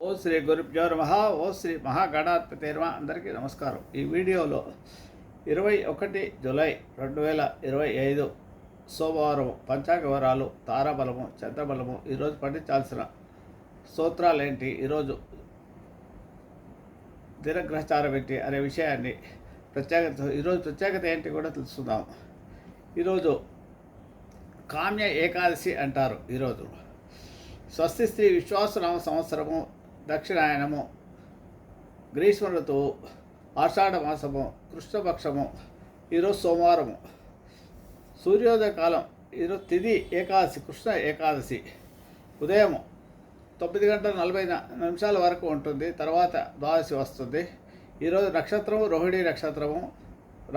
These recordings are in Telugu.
ఓ శ్రీ గురుభ్యో నమ. ఓ శ్రీ మహాగణాధిపతి నమ అందరికీ నమస్కారం. ఈ వీడియోలో ఇరవై ఒకటి జులై రెండు వేల ఇరవై ఐదు సోమవారం పంచాంగ వివరాలు తారాబలము చంద్రబలము ఈరోజు పఠించాల్సిన స్తోత్రాలు ఏంటి ఈరోజు దినగ్రహచారం ఏంటి అనే విషయాన్ని ప్రత్యేకత ఈరోజు ప్రత్యేకత ఏంటి కూడా తెలుసుకుందాం. ఈరోజు కామ్య ఏకాదశి అంటారు ఈరోజు స్వస్తి స్త్రీ విశ్వాసనామ సంవత్సరము దక్షిణాయనము గ్రీష్మ ఋతువు ఆషాఢ మాసము కృష్ణపక్షము ఈరోజు సోమవారము. సూర్యోదయ కాలం ఈరోజు తిది ఏకాదశి కృష్ణ ఏకాదశి. ఉదయం తొమ్మిది గంటల నలభై నిమిషాల వరకు ఉంటుంది తర్వాత ద్వాదశి వస్తుంది. ఈరోజు నక్షత్రము రోహిణి నక్షత్రము.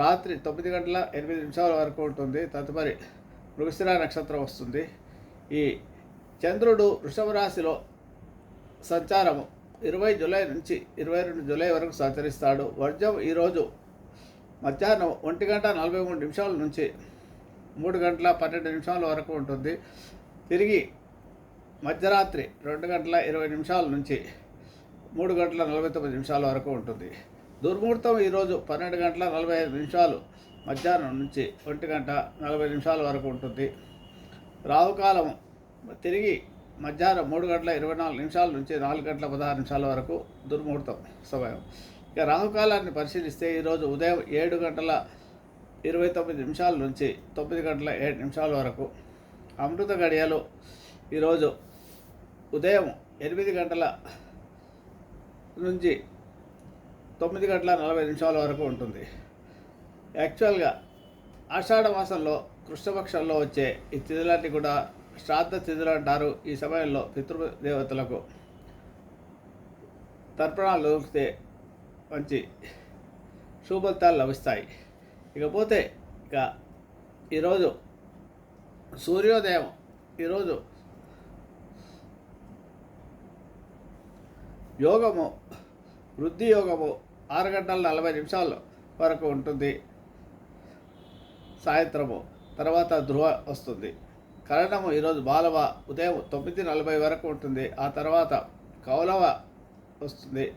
రాత్రి తొమ్మిది గంటల ఎనిమిది నిమిషాల వరకు ఉంటుంది తదుపరి మృగశిర నక్షత్రం వస్తుంది. ఈ చంద్రుడు వృషభ రాశిలో సంచారము. ఇరవై జూలై నుంచి ఇరవై రెండు జూలై వరకు సంచరిస్తాడు. వర్జం ఈరోజు మధ్యాహ్నం ఒంటి గంట నలభై మూడు నిమిషాల నుంచి మూడు గంటల పన్నెండు నిమిషాల వరకు ఉంటుంది. తిరిగి మధ్యరాత్రి రెండు గంటల ఇరవై నిమిషాల నుంచి మూడు గంటల నలభై తొమ్మిది నిమిషాల వరకు ఉంటుంది. దుర్ముహూర్తం ఈరోజు పన్నెండు గంటల నలభై ఐదు నిమిషాలు మధ్యాహ్నం నుంచి ఒంటి గంట నలభై నిమిషాల వరకు ఉంటుంది. రావుకాలం తిరిగి మధ్యాహ్నం మూడు గంటల ఇరవై నాలుగు నిమిషాల నుంచి నాలుగు గంటల పదహారు నిమిషాల వరకు దుర్ముహూర్తం సమయం. ఇక రాహుకాలాన్ని పరిశీలిస్తే ఈరోజు ఉదయం ఏడు గంటల ఇరవై తొమ్మిది నిమిషాల నుంచి తొమ్మిది గంటల ఏడు నిమిషాల వరకు అమృత గడియలు ఈరోజు ఉదయం ఎనిమిది గంటల నుంచి తొమ్మిది గంటల నలభై నిమిషాల వరకు ఉంటుంది. యాక్చువల్గా ఆషాఢ మాసంలో కృష్ణపక్షంలో వచ్చే ఈ తిథులన్నీ కూడా శ్రాద్ధ తిథులు అంటారు ఈ సమయంలో పితృదేవతలకు. తర్పణాలు దొరికితే మంచి శుభఫలితాలు లభిస్తాయి. ఇకపోతే ఇక ఈరోజు సూర్యోదయం. ఈరోజు యోగము వృద్ధి యోగము ఆరు గంటల నలభై నిమిషాల వరకు ఉంటుంది. సాయంత్రము తర్వాత ధృవ వస్తుంది. కరణము ఈరోజు బాలవ ఉదయం తొమ్మిది నలభై వరకు ఉంటుంది. ఆ తర్వాత కౌలవ వస్తుంది.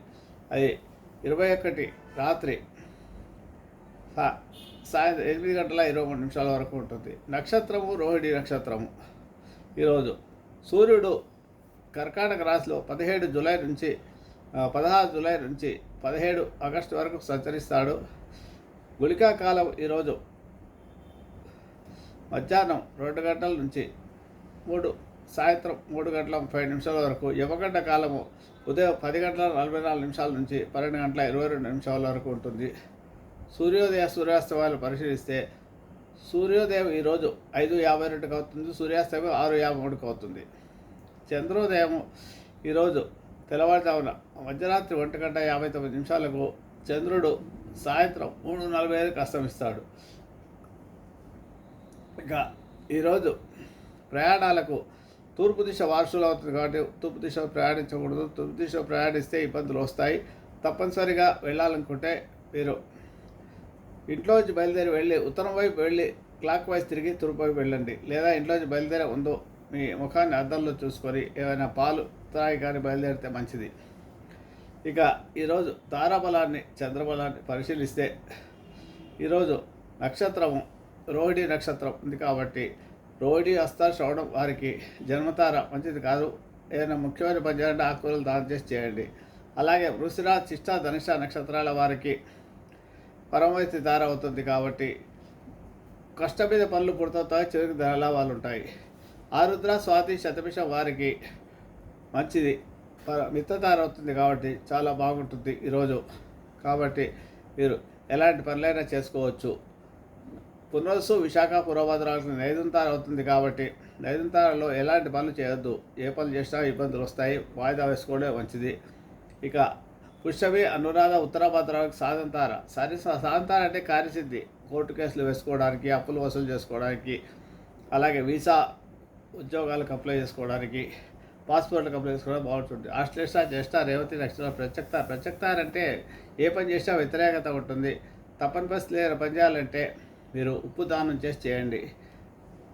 అది ఇరవై ఒకటి రాత్రి సాయంత్రం ఎనిమిది గంటల ఇరవై మూడు నిమిషాల వరకు ఉంటుంది. నక్షత్రము రోహిణి నక్షత్రము. ఈరోజు సూర్యుడు కర్కాటక రాశిలో పదిహేడు జూలై నుంచి పదహారు జూలై నుంచి పదిహేడు ఆగస్టు వరకు సంచరిస్తాడు. గుళికా కాలం ఈరోజు మధ్యాహ్నం రెండు గంటల నుంచి మూడు సాయంత్రం మూడు గంటల ముప్పై నిమిషాల వరకు యువగంట కాలము ఉదయం పది గంటల నలభై నాలుగు నిమిషాల నుంచి పన్నెండు గంటల ఇరవై రెండు నిమిషాల వరకు ఉంటుంది. సూర్యోదయ సూర్యాస్తమాలు పరిశీలిస్తే సూర్యోదయం ఈరోజు ఐదు యాభై రెండుకి అవుతుంది సూర్యాస్తమయం ఆరు యాభై మూడుకి అవుతుంది. చంద్రోదయం ఈరోజు తెల్లవారుజామున మధ్యరాత్రి ఒంటి గంట యాభై తొమ్మిది నిమిషాలకు చంద్రుడు సాయంత్రం మూడు నలభై ఐదుకి అస్తమిస్తాడు. ఇక ఈరోజు ప్రయాణాలకు తూర్పు దిశ వారసులు అవుతుంది కాబట్టి తూర్పు దిశ ప్రయాణించకూడదు. తూర్పు దిశ ప్రయాణిస్తే ఇబ్బందులు వస్తాయి. తప్పనిసరిగా వెళ్ళాలనుకుంటే మీరు ఇంట్లోంచి బయలుదేరి వెళ్ళి ఉత్తరం వైపు వెళ్ళి క్లాక్ వైజ్ తిరిగి తూర్పు వైపు వెళ్ళండి. లేదా ఇంట్లోంచి బయలుదేరే ఉందో మీ ముఖాన్ని అద్దంలో చూసుకొని ఏమైనా పాలు త్రాగి కానీ బయలుదేరితే మంచిది. ఇక ఈరోజు తారాబలాన్ని చంద్రబలాన్ని పరిశీలిస్తే ఈరోజు నక్షత్రము రోహిణి నక్షత్రం ఉంది కాబట్టి రోహిణి హస్త శ్రవణం వారికి జన్మతార మంచిది కాదు. ఏదైనా ముఖ్యమైన పని చేయాలంటే ఆకుకూరలు దానం చేసి చేయండి. అలాగే వృషిర చిష్ట ధనిష్ట నక్షత్రాల వారికి పరమైతి ధార అవుతుంది కాబట్టి కష్టం మీద పనులు పుడతాయి చివరికి ధనలాభాలు ఉంటాయి. ఆరుద్ర స్వాతి శతభిషం వారికి మంచిది. మిత్రధార అవుతుంది కాబట్టి చాలా బాగుంటుంది ఈరోజు కాబట్టి మీరు ఎలాంటి పనులైనా చేసుకోవచ్చు. పునరుసు విశాఖ పురోభద్రాలకు నైదంతార అవుతుంది కాబట్టి నైదంతారలో ఎలాంటి పనులు చేయొద్దు. ఏ పనులు చేసినా ఇబ్బందులు వస్తాయి. వాయిదా వేసుకోవడం మంచిది. ఇక పుష్యమి అనురాధ ఉత్తరాభద్రాలకు సాధంతార సరి సాధంతార అంటే కార్యసిద్ధి. కోర్టు కేసులు వేసుకోవడానికి అప్పులు వసూలు చేసుకోవడానికి అలాగే వీసా ఉద్యోగాలకు అప్లై చేసుకోవడానికి పాస్పోర్ట్లకు అప్లై చేసుకోవడం బాగుంటుంది. ఆశ్లేష జ్యేష్ఠ రేవతి నక్షత్రం ప్రత్యక్త ప్రత్యక్త అంటే ఏ పని చేసినా వ్యతిరేకత ఉంటుంది. తప్పని పరిస్థితి పని చేయాలంటే మీరు ఉప్పు దానం చేసి చేయండి.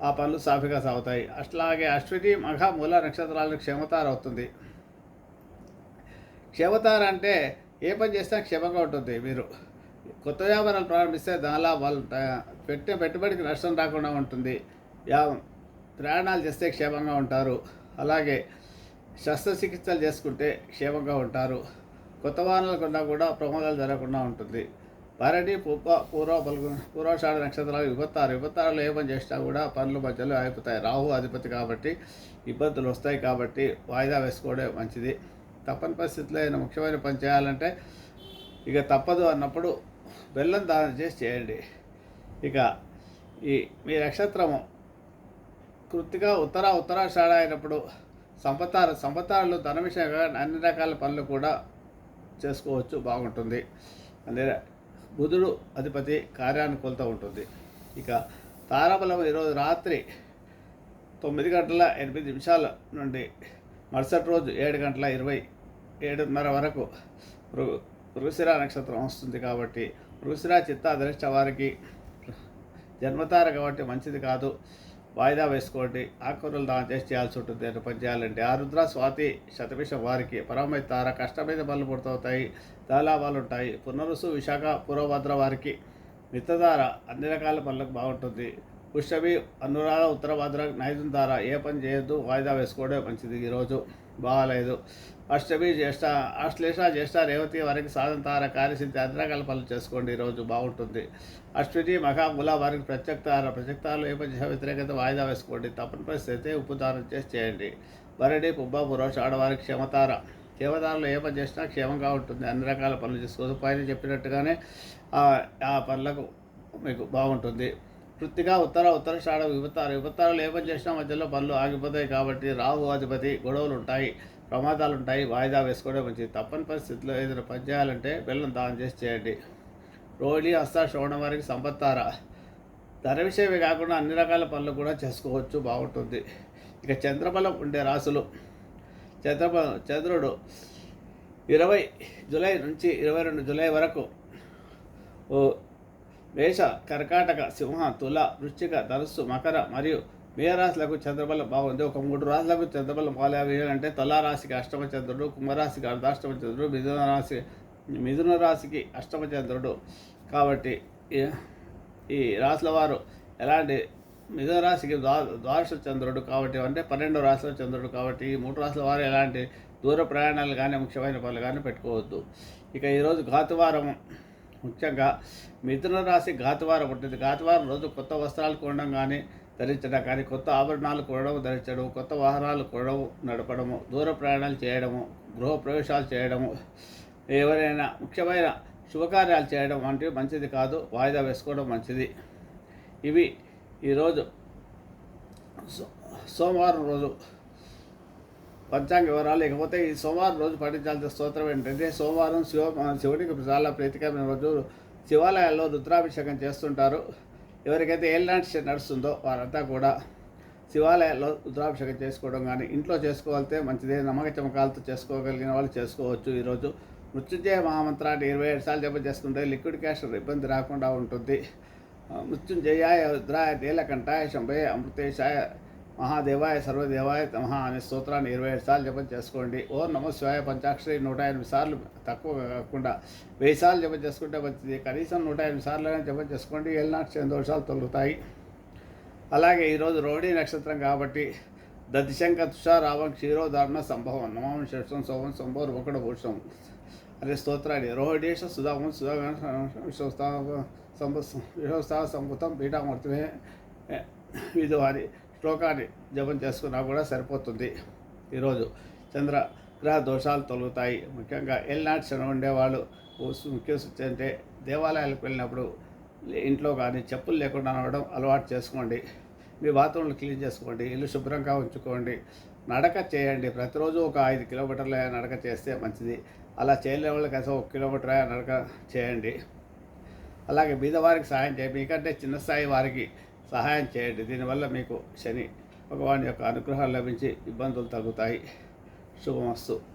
ఆ పనులు సాఫీగా సాగుతాయి. అట్లాగే అశ్విని మఘ మూల నక్షత్రాలకు క్షమతారవుతుంది క్షమతార అంటే ఏ పని చేసినా క్షేమంగా ఉంటుంది. మీరు కొత్త వ్యాపారాలు ప్రారంభిస్తే దానిలా వాళ్ళు పెట్టే పెట్టుబడికి నష్టం రాకుండా ఉంటుంది. యా ప్రయాణాలు చేస్తే క్షేమంగా ఉంటారు. అలాగే శస్త్రచికిత్సలు చేసుకుంటే క్షేమంగా ఉంటారు. కొత్త వాహనాలు కొన్నా కూడా ప్రమాదాలు జరగకుండా ఉంటుంది. భరణి పుప్ప పూర్వ పలుగు పూర్వషాఢ నక్షత్రాలు విపత్తారు విపత్తారులో ఏ పని చేసినా కూడా పనులు మధ్యలో అయిపోతాయి రాహు అధిపతి కాబట్టి ఇబ్బందులు వస్తాయి కాబట్టి వాయిదా వేసుకోవడం మంచిది. తప్పని పరిస్థితిలో ఏదైనా ముఖ్యమైన పని చేయాలంటే ఇక తప్పదు అన్నప్పుడు బెల్లం దానం చేసి చేయండి. ఇక ఈ మీ నక్షత్రము కృతిగా ఉత్తర ఉత్తరాషాఢ అయినప్పుడు సంపత్తార సంపత్తారులు ధన విషయంగా అన్ని రకాల పనులు కూడా చేసుకోవచ్చు బాగుంటుంది. అన్ని బుధుడు అధిపతి కార్యానుకూలత ఉంటుంది. ఇక తారాబలం ఈరోజు రాత్రి తొమ్మిది గంటల ఎనిమిది నిమిషాల నుండి మరుసటి రోజు ఏడు గంటల ఇరవై ఏడున్నర వరకు ఋషిరా మృగశిర నక్షత్రం వస్తుంది కాబట్టి మృగశిర చిత్త అదృష్ట వారికి జన్మతార కాబట్టి మంచిది కాదు. వాయిదా వేసుకోండి. ఆకుకూరలు దానం చేసి చేయాల్సి ఉంటుంది అని పని చేయాలంటే ఆరుద్ర స్వాతి శతభిషం వారికి పరమైతార కష్టమైన పనులు పూర్తవుతాయి దాలాభాలు ఉంటాయి. పునరుసు విశాఖ పూర్వభద్ర వారికి మిత్తధార అన్ని రకాల పనులకు బాగుంటుంది. పుష్యమి అనురాధ ఉత్తరభద్ర నైజం ధార ఏ పని చేయొద్దు వాయిదా వేసుకోవడమే మంచిది ఈరోజు. బాగాలేదు. అష్టమి జ్యేష్ఠ అశ్లేష జ్యేష్ఠ రేవతి వారికి సాధన తార కార్యసిద్ధి అన్ని పనులు చేసుకోండి ఈరోజు బాగుంటుంది. అశ్విని మఖా వారికి ప్రత్యక్తార ప్రత్యక్తాలు ఏ పని చేసినా వ్యతిరేకత వాయిదా వేసుకోండి. తప్పని పరిస్థితి అయితే చేసి చేయండి. వరడి పుబ్బ పురోష ఆడవారికి క్షమతార క్షేమదారులు ఏ పని చేసినా క్షేమంగా ఉంటుంది. అన్ని రకాల పనులు చేసుకోవచ్చు. పైన చెప్పినట్టుగానే ఆ- ఆ పనులకు మీకు బాగుంటుంది. వృత్తిగా ఉత్తర ఉత్తర షాడ విపత్తారు విపత్తారులు ఏ పని చేసినా మధ్యలో పనులు ఆగిపోతాయి కాబట్టి రాహు అధిపతి గొడవలు ఉంటాయి ప్రమాదాలు ఉంటాయి వాయిదా వేసుకోవడం మంచిది. తప్పని పరిస్థితిలో ఏదైనా పని చేయాలంటే బెల్లం దానం చేసి చేయండి. రోహిణి హస్త శ్రవణ వారికి సంపత్తార? ధర విషయమే కాకుండా అన్ని రకాల పనులు కూడా చేసుకోవచ్చు బాగుంటుంది. ఇక చంద్రబలం ఉండే రాసులు చంద్రబలం చంద్రుడు ఇరవై జూలై నుంచి ఇరవై రెండు జూలై వరకు ఓ మేష కర్కాటక సింహ తుల వృశ్చిక ధనుస్సు మకర మరియు మేయరాశులకు చంద్రబలం బాగుంది ఒక మూడు రాశులకు చంద్రబలం బాగా తులారాశికి తులా రాశికి అష్టమ చంద్రుడు కుంభరాశికి అర్ధాష్టమ చంద్రుడు మిథున రాశి మిథున రాశికి అష్టమ చంద్రుడు. కాబట్టి ఈ- ఈ రాశుల వారు ఎలాంటి మిథున రాశికి ద్వా ద్వాదశ చంద్రుడు కాబట్టి అంటే పన్నెండు రాశుల చంద్రుడు కాబట్టి ఈ మూడు రాశుల వారు ఎలాంటి దూర ప్రయాణాలు కానీ ముఖ్యమైన పనులు కానీ పెట్టుకోవద్దు. ఇక ఈరోజు ఘాతువారం ముఖ్యంగా మిథున రాశి ఘాతవారం ఉంటుంది. ఘాతవారం రోజు కొత్త వస్త్రాలు కొనడం కానీ ధరించడం కానీ కొత్త ఆభరణాలు కొనడం ధరించడం కొత్త వాహనాలు కొనడం నడపడము దూర ప్రయాణాలు చేయడము గృహ ప్రవేశాలు చేయడము ఎవరైనా ముఖ్యమైన శుభకార్యాలు చేయడం వంటివి మంచిది కాదు. వాయిదా వేసుకోవడం మంచిది. ఇవి ఈరోజు సో- సోమవారం రోజు పంచాంగ వివరాలు ఇకపోతే ఈ సోమవారం రోజు పఠించాల్సిన స్తోత్రం ఏంటంటే సోమవారం శివ శివుడికి చాలా ప్రీతికరమైన రోజు శివాలయాల్లో రుద్రాభిషేకం చేస్తుంటారు. ఎవరికైతే ఏళ్ళనాటి నడుస్తుందో వారంతా కూడా శివాలయాల్లో రుద్రాభిషేకం చేసుకోవడం కానీ ఇంట్లో చేసుకోవాలితే మంచిదే నమ్మక చమకాలతో చేసుకోగలిగిన వాళ్ళు చేసుకోవచ్చు ఈరోజు. మృత్యుంజయ మహామంత్రాన్ని ఇరవై ఏడు సార్లు జప చేసుకుంటే లిక్విడ్ క్యాష్ ఇబ్బంది రాకుండా ఉంటుంది. మృత్యుంజయాయ రుద్రాయ నీలకంఠాయ శంభయ అమృతేశాయ మహాదేవాయ సర్వదేవాయ నమః అనే స్తోత్రాన్ని ఇరవై ఏడు సార్లు జపం చేసుకోండి. ఓ నమ శివాయ పంచాక్షరి నూట ఎనిమిది సార్లు తక్కువ కాకుండా వెయ్యి సార్లు జపం చేసుకుంటే మంచిది. కనీసం నూట ఎనిమిది సార్లు జపం చేసుకోండి. ఏళ్ళనాటి దోషాలు తొలుగుతాయి. అలాగే ఈరోజు రోహిణి నక్షత్రం కాబట్టి దతిశంక తుషారావం క్షీరోధారణ సంభవం నమం శివం సోమం సంభవం ఒకడు భూషం అనే స్తోత్రాన్ని రోహిణేశ సుధామం సుధా విశ్వస్థా సంభుతం పీఠామూర్తిమే విధువారి శ్లోకాన్ని జపం చేసుకున్నా కూడా సరిపోతుంది. ఈరోజు చంద్ర గ్రహ దోషాలు తొలుగుతాయి. ముఖ్యంగా ఎల్నాటి శనం ఉండేవాళ్ళు ముఖ్య అంటే దేవాలయాలకు వెళ్ళినప్పుడు ఇంట్లో కానీ చెప్పులు లేకుండా నడవడం అలవాటు చేసుకోండి. మీ బాత్రూమ్లు క్లీన్ చేసుకోండి ఇల్లు శుభ్రంగా ఉంచుకోండి. నడక చేయండి. ప్రతిరోజు ఒక ఐదు కిలోమీటర్ల నడక చేస్తే మంచిది. అలా చేయలేని వాళ్ళకి అసలు ఒక కిలోమీటర్ నడక చేయండి. అలాగే బీదవారికి సాయం చేయండి. మీకంటే చిన్న స్థాయి వారికి సహాయం చేయండి. దీనివల్ల మీకు శని భగవాన్ యొక్క అనుగ్రహాలు లభించి ఇబ్బందులు తగ్గుతాయి. శుభమస్తు.